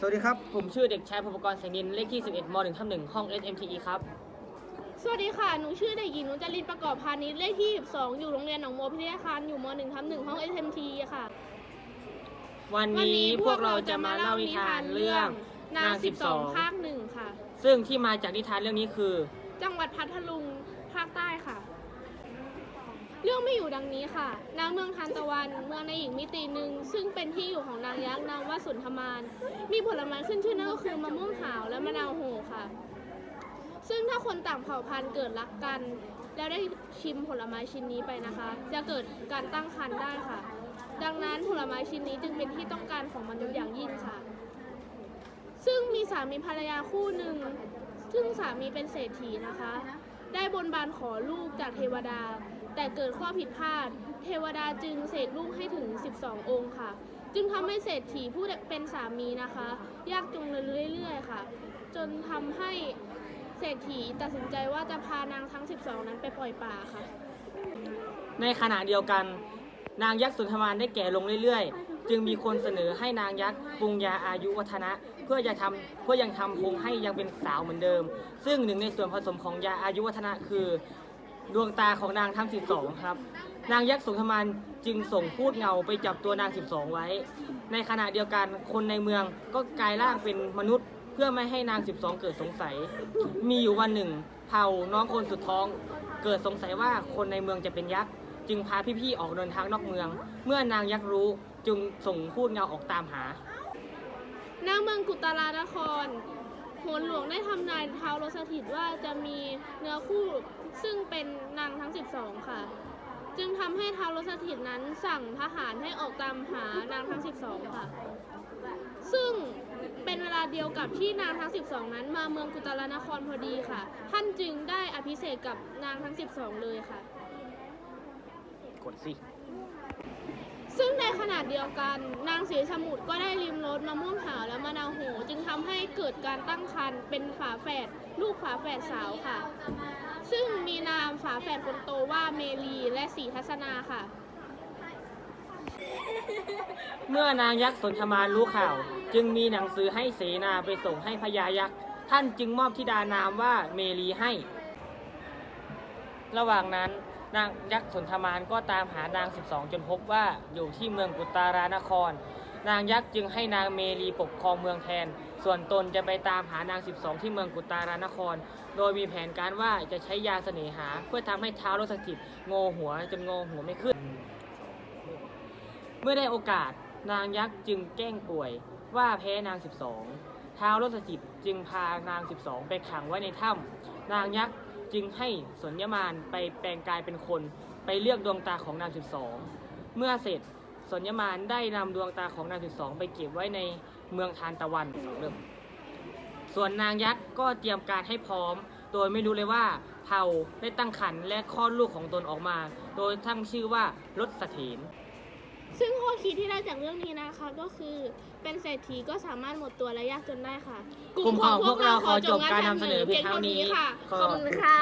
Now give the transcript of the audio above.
สวัสดีครับ ผมชื่อเด็กชายภูปกรณ์แสงดินเลขที่ 11ม .1 ทับ1ห้อง SMTE ครับ สวัสดีค่ะ หนูชื่อเด็กหญิงนุจรินประกอบพาณิชย์เลขที่12อยู่โรงเรียนหนองโมพิทยาคารอยู่ม .1 ทับ1ห้อง SMT ค่ะ วันวันนี้นี้พวกเราจะมาเล่านิทานเรื่อง นาง12 ภาคหนึ่งค่ะ ซึ่งที่มาจากนิทานเรื่องนี้คือ จังหวัดพัทลุงภาคใต้ค่ะ เรื่องไม่อยู่ดังนี้ค่ะนางเมืองทานตะวัน เมืองในอีกมิติหนึ่งซึ่งเป็นที่อยู่ของนางยักษ์นางว่าสุนทมาน มีผลไม้ขึ้นชื่อนั่นก็คือมะม่วงหาวและมะนาวโหค่ะ ซึ่งถ้าคนต่างเผ่าพันธุ์เกิดรักกัน แล้วได้ชิมผลไม้ชิ้นนี้ไปนะคะ จะเกิดการตั้งครรภ์ได้ค่ะ ดังนั้นผลไม้ชิ้นนี้จึงเป็นที่ต้องการของมนุษย์อย่างยิ่งค่ะ ซึ่งมีสามีภรรยาคู่หนึ่งซึ่งสามีเป็นเศรษฐีนะคะ ได้บนบานขอลูกจากเทวดา แต่เกิดข้อผิดพลาด เทวดาจึงเสกลูกให้ถึง 12 องค์ค่ะ จึงทำให้เศรษฐีผู้เป็นสามีนะคะ ยากจนเรื่อยๆค่ะ จนทำให้เศรษฐีตัดสินใจว่าจะพานางทั้ง 12 นั้นไปปล่อยป่าค่ะ ในขณะเดียวกัน นางยักษ์สุนทรมานได้แก่ลงเรื่อยๆ จึงมีคนเสนอให้นางยักษ์ปรุงยาอายุวัฒนะ เพื่อจะทำเพื่อยังทำคงให้ยังเป็นสาวเหมือนเดิม ซึ่งหนึ่งในส่วนผสมของยาอายุวัฒนะคือดวงตาของนางทั้ง12 ครับ นางยักษ์สุนทรมานจึงส่งพูดเงาไปจับตัวนาง 12 ไว้ ในขณะเดียวกันคนในเมืองก็กลายร่างเป็นมนุษย์ เพื่อไม่ให้นาง 12 เกิดสงสัย มีอยู่วันหนึ่ง เผ่าน้องคนสุดท้อง เกิดสงสัยว่าคนในเมืองจะเป็นยักษ์ จึงพาพี่ๆออกเดินทางนอกเมือง เมื่อนางยักษ์รู้จึงส่งพูดเงาออกตามหาณเมืองกุตารานครโหนหลวงได้ทำนายเท้าวรสถิตว่าจะมีเนื้อคู่ซึ่งเป็นนางทั้ง 12 ค่ะ จึงทำให้ท้าวรสถิตนั้นสั่งทหารให้ออกตามหานางทั้ง 12 ค่ะ ซึ่งเป็นเวลาเดียวกับที่นางทั้ง 12 นั้นมาเมืองกุตารานครพอดีค่ะ ท่านจึงได้อภิเษกกับนางทั้ง 12 เลยค่ะ กดสิซึ่งในขณะเดียวกัน นางศรีสมุทรก็ได้ริมรสมะม่วงหาวและมะนาวโหจึงทำให้เกิดการตั้งครรภ์เป็นฝาแฝดลูกฝาแฝดสาวค่ะ ซึ่งมีนามฝาแฝดคนโตว่าเมลีและสีทัศนาค่ะ เมื่อนางยักษ์สนทมานรู้ข่าว จึงมีหนังสือให้เสนาไปส่งให้พญายักษ์ท่านจึงมอบธิดานามว่าเมลีให้ ระหว่างนั้น นางยักษ์สนทมานก็ตามหานาง 12 จนพบว่าอยู่ที่เมืองกุตารานคร นางยักษ์จึงให้นางเมลีปกครองเมืองแทน ส่วนตนจะไปตามหานาง 12 ที่เมืองกุตารานคร โดยมีแผนการว่าจะใช้ยาเสน่หา เพื่อทำให้เท้าวรสถิตโงหัวจนโงหัวไม่ขึ้น เมื่อได้โอกาสนางยักษ์จึงแกล้งป่วยว่าแพ้นาง 12ท้าวรสถิตจึงพานาง 12 ไปขังไว้ในถ้ำนางยักษ์ จึงให้สนยมานไปแปลงกายเป็นคน ไปเลือกดวงตาของนาง12เมื่อเสร็จสนยมานได้นำดวงตาของนาง12ไปเก็บไว้ในเมืองทานตะวันเริ่มส่วนนางยักษ์ก็เตรียมการให้พร้อม โดยไม่รู้เลยว่าเผ่าได้ตั้งครรภ์และคลอดลูกของตนออกมา โดยตั้งชื่อว่ารถเสถีน ซึ่งข้อคิดที่ได้จากเรื่องนี้นะคะ ก็คือเป็นเศรษฐีก็สามารถหมดตัวและยากจนได้ค่ะกลุ่มของพวกเราขอจบการนำเสนอเพียงเท่านี้ค่ะ ขอบขอบคุณค่ะ